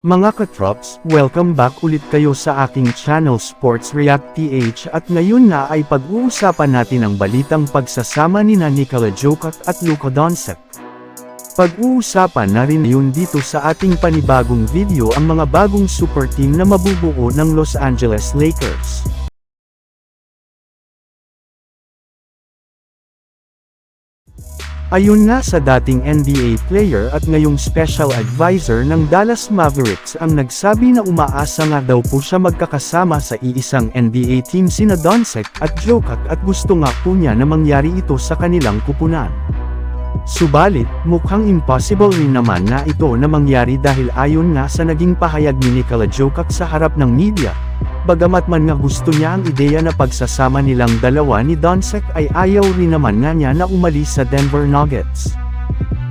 Mga katrops, welcome back ulit kayo sa aking channel Sports React PH at ngayon na ay pag-uusapan natin ang balitang pagsasama ni Nikola Jokic at Luka Doncic. Pag-uusapan na rin yun dito sa ating panibagong video ang mga bagong super team na mabubuo ng Los Angeles Lakers. Ayun nga sa dating NBA player at ngayong special advisor ng Dallas Mavericks ang nagsabi na umaasa nga daw po siya magkakasama sa iisang NBA team sina Doncic at Jokic at gusto nga po niya na mangyari ito sa kanilang kupunan. Subalit, mukhang impossible rin naman na ito na mangyari dahil ayon nga sa naging pahayag ni Nikola Jokic sa harap ng media, Bagamat man nga gusto niya ang ideya na pagsasama nilang dalawa ni Doncic ay ayaw rin naman nga niya na umalis sa Denver Nuggets.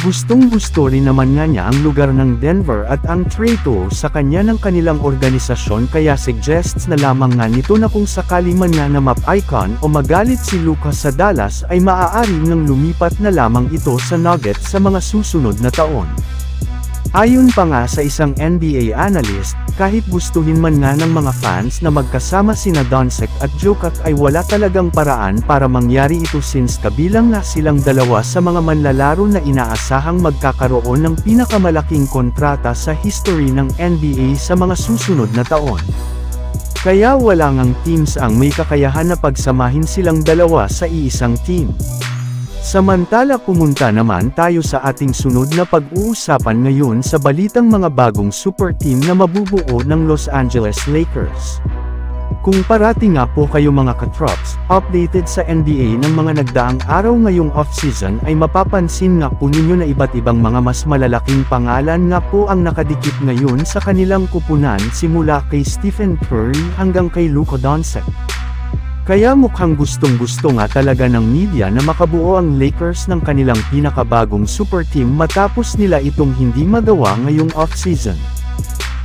Gustong gusto rin naman nga niya ang lugar ng Denver at ang trade tool sa kanya ng kanilang organisasyon kaya suggests na lamang nga nito na kung sakali man nga na map icon o magalit si Lucas sa Dallas ay maaari ng lumipat na lamang ito sa Nuggets sa mga susunod na taon. Ayon pa nga sa isang NBA analyst, kahit gustuhin man nga ng mga fans na magkasama sina Doncic at Jokic ay wala talagang paraan para mangyari ito since kabilang na silang dalawa sa mga manlalaro na inaasahang magkakaroon ng pinakamalaking kontrata sa history ng NBA sa mga susunod na taon. Kaya wala ngang teams ang may kakayahan na pagsamahin silang dalawa sa iisang team. Samantala pumunta naman tayo sa ating sunod na pag-uusapan ngayon sa balitang mga bagong super team na mabubuo ng Los Angeles Lakers. Kung parati nga po kayo mga katrops, updated sa NBA ng mga nagdaang araw ngayong off-season ay mapapansin nga po ninyo na iba't ibang mga mas malalaking pangalan nga po ang nakadikit ngayon sa kanilang kupunan simula kay Stephen Curry hanggang kay Luka Doncic. Kaya mukhang gustong-gusto nga talaga ng media na makabuo ang Lakers ng kanilang pinakabagong super team matapos nila itong hindi magawa ngayong off-season.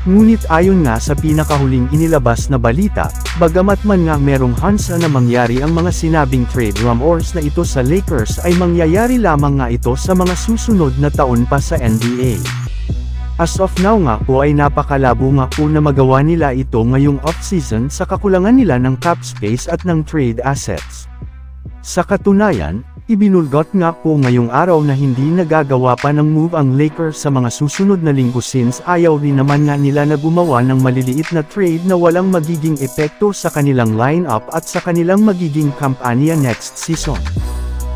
Ngunit ayon nga sa pinakahuling inilabas na balita, bagamat man nga merong hansa na mangyari ang mga sinabing trade rumors na ito sa Lakers ay mangyayari lamang nga ito sa mga susunod na taon pa sa NBA. As of now nga po ay napakalabo nga po na magawa nila ito ngayong off-season sa kakulangan nila ng cap space at ng trade assets. Sa katunayan, ibinulgot nga po ngayong araw na hindi nagagawa pa ng move ang Lakers sa mga susunod na linggo since ayaw rin naman nga nila na gumawa ng maliliit na trade na walang magiging epekto sa kanilang lineup at sa kanilang magiging kampanya next season.